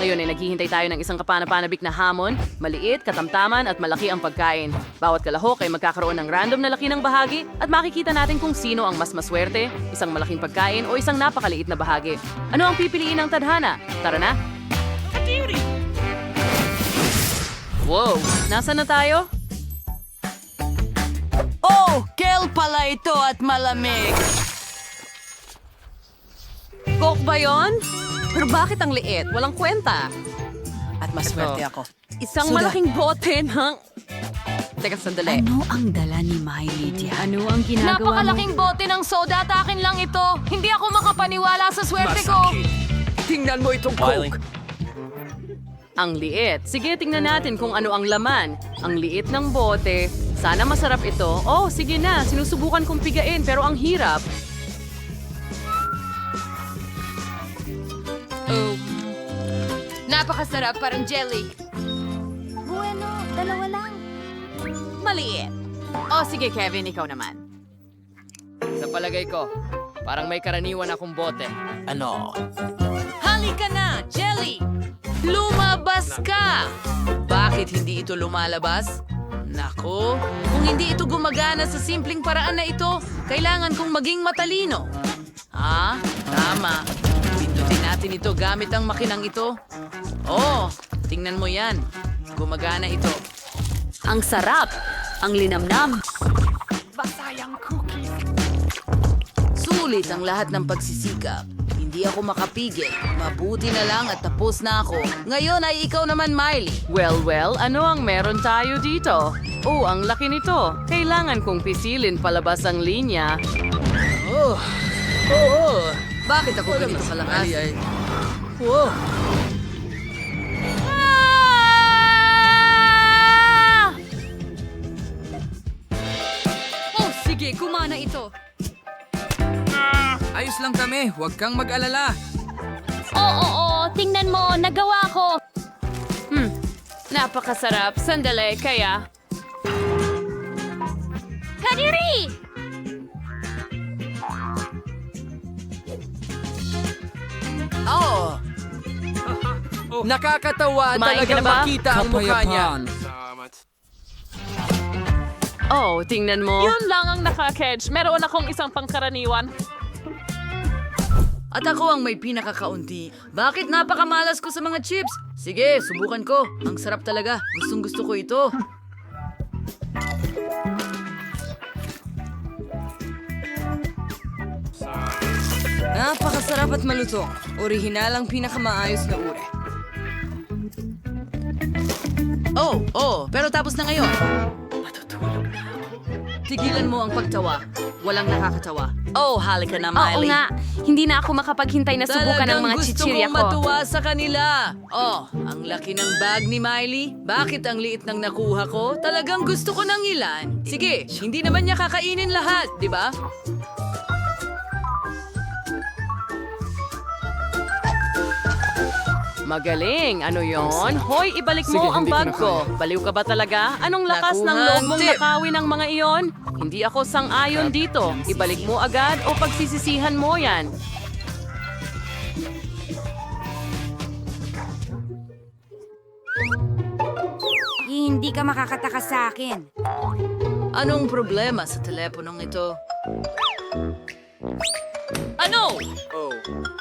Ngayon ay naghihintay tayo ng isang kapanapanabik na hamon, maliit, katamtaman at malaki ang pagkain. Bawat kalahok ay magkakaroon ng random na laki ng bahagi at makikita natin kung sino ang mas maswerte, isang malaking pagkain o isang napakaliit na bahagi. Ano ang pipiliin ng tadhana? Tara na! Wow! Nasaan na tayo? Oh, kel pala ito at malamig. Coke ba yon? Pero bakit ang liit? Walang kwenta. At maswerte ako. Isang Suda. malaking bote ng... Teka, sandali. Ano ang dala ni Miley diyan? Ano ang ginagawa mo? Napakalaking bote ng soda at akin lang ito. Hindi ako makapaniwala sa swerte ko. Tingnan mo itong Coke. Ang liit. Sige, tingnan natin kung ano ang laman. Ang liit ng bote. Sana masarap ito. Oh, sige na. Sinusubukan kong pigain pero ang hirap. Napakasarap, parang jelly. Bueno, dalawa lang. Maliit. Oh, sige Kevin, ikaw naman. Sa palagay ko, parang may karaniwan akong bote. Ano? Halika na, jelly! Lumabas ka! Bakit hindi ito lumalabas? Nako, kung hindi ito gumagana sa simpleng paraan na ito, kailangan kong maging matalino. Ha? Tama. Pindutin natin ito gamit ang makinang ito. Oh, tingnan mo yan. Gumagana ito. Ang sarap. Ang linamnam. Sulit ang lahat ng pagsisikap. Hindi ako makapigil. Mabuti na lang at tapos na ako. Ngayon ay ikaw naman, Miley. Well, well, ano ang meron tayo dito? Oh, ang laki nito. Kailangan kong pisilin palabas ang linya. Oh, oo. Bakit ako ganito kalakas? Wow. Oh, sige, kumana ito. Ayos lang kami, huwag kang mag-alala. Oo, oo, tingnan mo, nagawa ko. Hmm, napakasarap. Sandali, kaya... Kadiri! Nakakatawa Kumain ka talagang na ba? makita ang mukha niya. Oh, tingnan mo. Yun lang ang nakakedge. Meron akong isang pangkaraniwan. at ako ang may pinakakaunti. Bakit napakamalas ko sa mga chips? Sige, subukan ko. Ang sarap talaga. Gustong gusto ko ito. Napakasarap at malutong. Orihinal ang pinakamaayos na uri. Oh, oh, pero tapos na ngayon. Tigilan mo ang pagtawa. Walang nakakatawa. Oh, halika na, Oo Miley. nga, hindi na ako makapaghintay na subukan ng mga gusto chichirya kong ko. matuwa sa kanila. Oh, ang laki ng bag ni Miley. Bakit ang liit ng nakuha ko? Talagang gusto ko ng ilan. Sige, hindi naman niya kakainin lahat, di ba? Magaling. Ano yon? Hoy, ibalik mo Sige, ang hindi ko bag na ko. Baliw ka ba talaga? Anong lakas ng Nakuha loob ang mong tip. nakawin ng mga iyon? Hindi ako sang-ayon dito. Ibalik mo agad o pagsisisihan mo yan. Hindi ka makakatakas sa akin. Anong problema sa teleponong ito? Ano? Oh,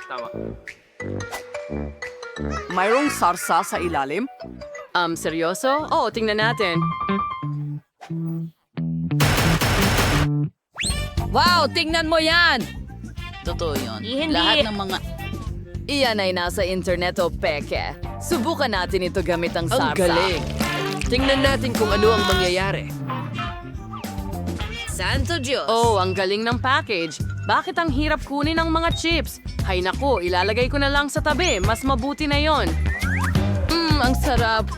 tama. Mayroong sarsa sa ilalim? Um, seryoso? Oo, tingnan natin. Wow, tingnan mo yan! Totoo yun. Hindi. Lahat ng mga... Iyan ay nasa internet o peke. Subukan natin ito gamit ang Ang sarsa. galing. Tingnan natin kung ano ang mangyayari. Santo Diyos! Oh, ang galing ng package. Bakit ang hirap kunin ang mga chips? Hay nako, ilalagay ko na lang sa tabi. Mas mabuti na yon. Mmm, ang sarap.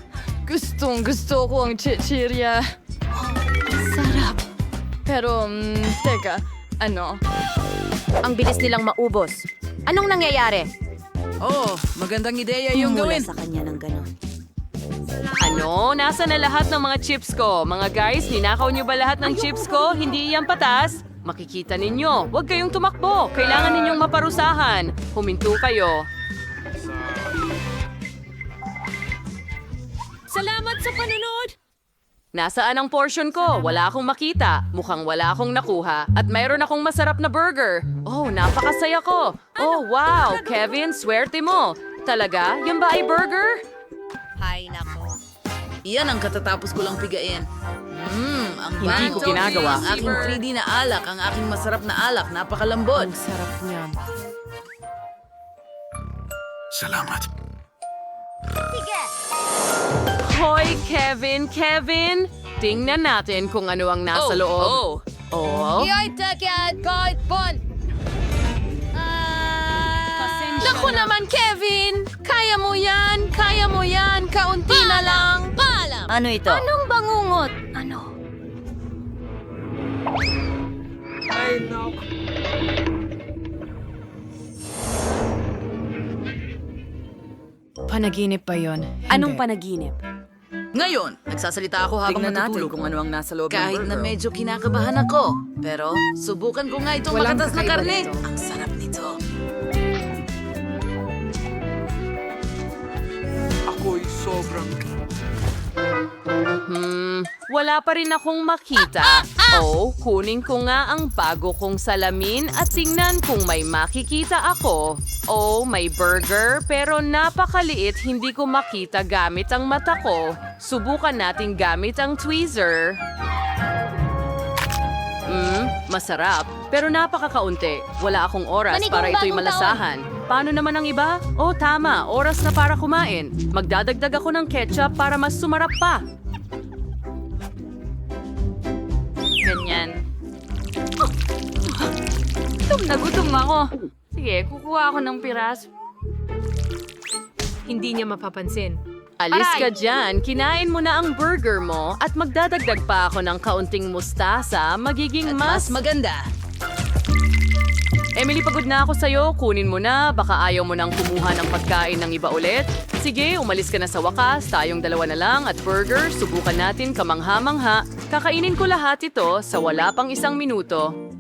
Gustong gusto ko ang chichirya. Sarap. Pero, mm, teka, ano? Ang bilis nilang maubos. Anong nangyayari? Oh, magandang ideya yung Mula gawin. sa kanya ng ganon. Ano? Nasa na lahat ng mga chips ko? Mga guys, ninakaw niyo ba lahat ng chips ko? Hindi yan patas? Makikita ninyo. Huwag kayong tumakbo. Kailangan ninyong maparusahan. Huminto kayo. Salamat sa panunod! Nasaan ang portion ko? Wala akong makita. Mukhang wala akong nakuha. At mayroon akong masarap na burger. Oh, napakasaya ko. Oh, wow. Kevin, swerte mo. Talaga? Yan ba ay burger? Hay nako. Iyan ang katatapos ko lang pigain. Ang Hindi ko ginagawa. Ang aking 3D na alak, ang aking masarap na alak, napakalambot. Salamat. Hoy, Kevin, Kevin! Tingnan natin kung ano ang nasa Oh, loob. oh. Oh. Yoy, takyat, kahit pon! Naku naman, Kevin! Kaya mo yan! Kaya mo yan! Kaunti na lang! Paalam! Ano ito? Anong bangungot? Ano? Panaginip pa yon. Anong panaginip? Ngayon, nagsasalita ako habang Tingnan natin natutulog. kung ano ang nasa loob ng Kahit na burger. medyo kinakabahan ako. Pero, subukan ko nga itong Walang makatas na kakaiba karne. nito. Ang sarap nito. Ako'y sobrang... Hmm, wala pa rin akong makita. Oh, kunin ko nga ang bago kong salamin at tingnan kung may makikita ako. Oh, may burger pero napakaliit hindi ko makita gamit ang mata ko. Subukan natin gamit ang tweezer. Hmm, masarap. Pero napakakaunti. Wala akong oras Manigong para ito'y malasahan. Paano naman ang iba? Oh, tama. Oras na para kumain. Magdadagdag ako ng ketchup para mas sumarap pa. Gutom ako. Sige, kukuha ako ng piras. Hindi niya mapapansin. Alis Aray! ka dyan, kinain mo na ang burger mo at magdadagdag pa ako ng kaunting mustasa, magiging Mas mas... maganda. Emily, pagod na ako sa'yo. Kunin mo na. Baka ayaw mo nang kumuha ng pagkain ng iba ulit. Sige, umalis ka na sa wakas. Tayong dalawa na lang at burger. Subukan natin kamangha-mangha. Kakainin ko lahat ito sa wala pang isang minuto.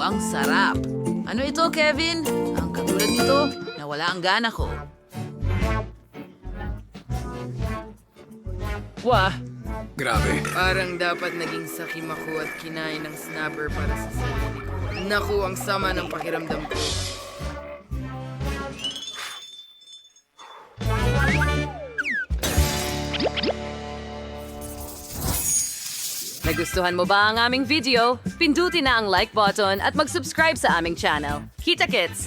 Ang sarap. Ano ito, Kevin? Ang katulad nito, nawala ang gana ko. Wah, Grabe. Parang dapat naging sakim ako at kinain ng snapper para sa sarili ko. Naku, ang sama ng pakiramdam ko. Nagustuhan mo ba ang aming video? Pindutin na ang like button at mag-subscribe sa aming channel. Kita kits!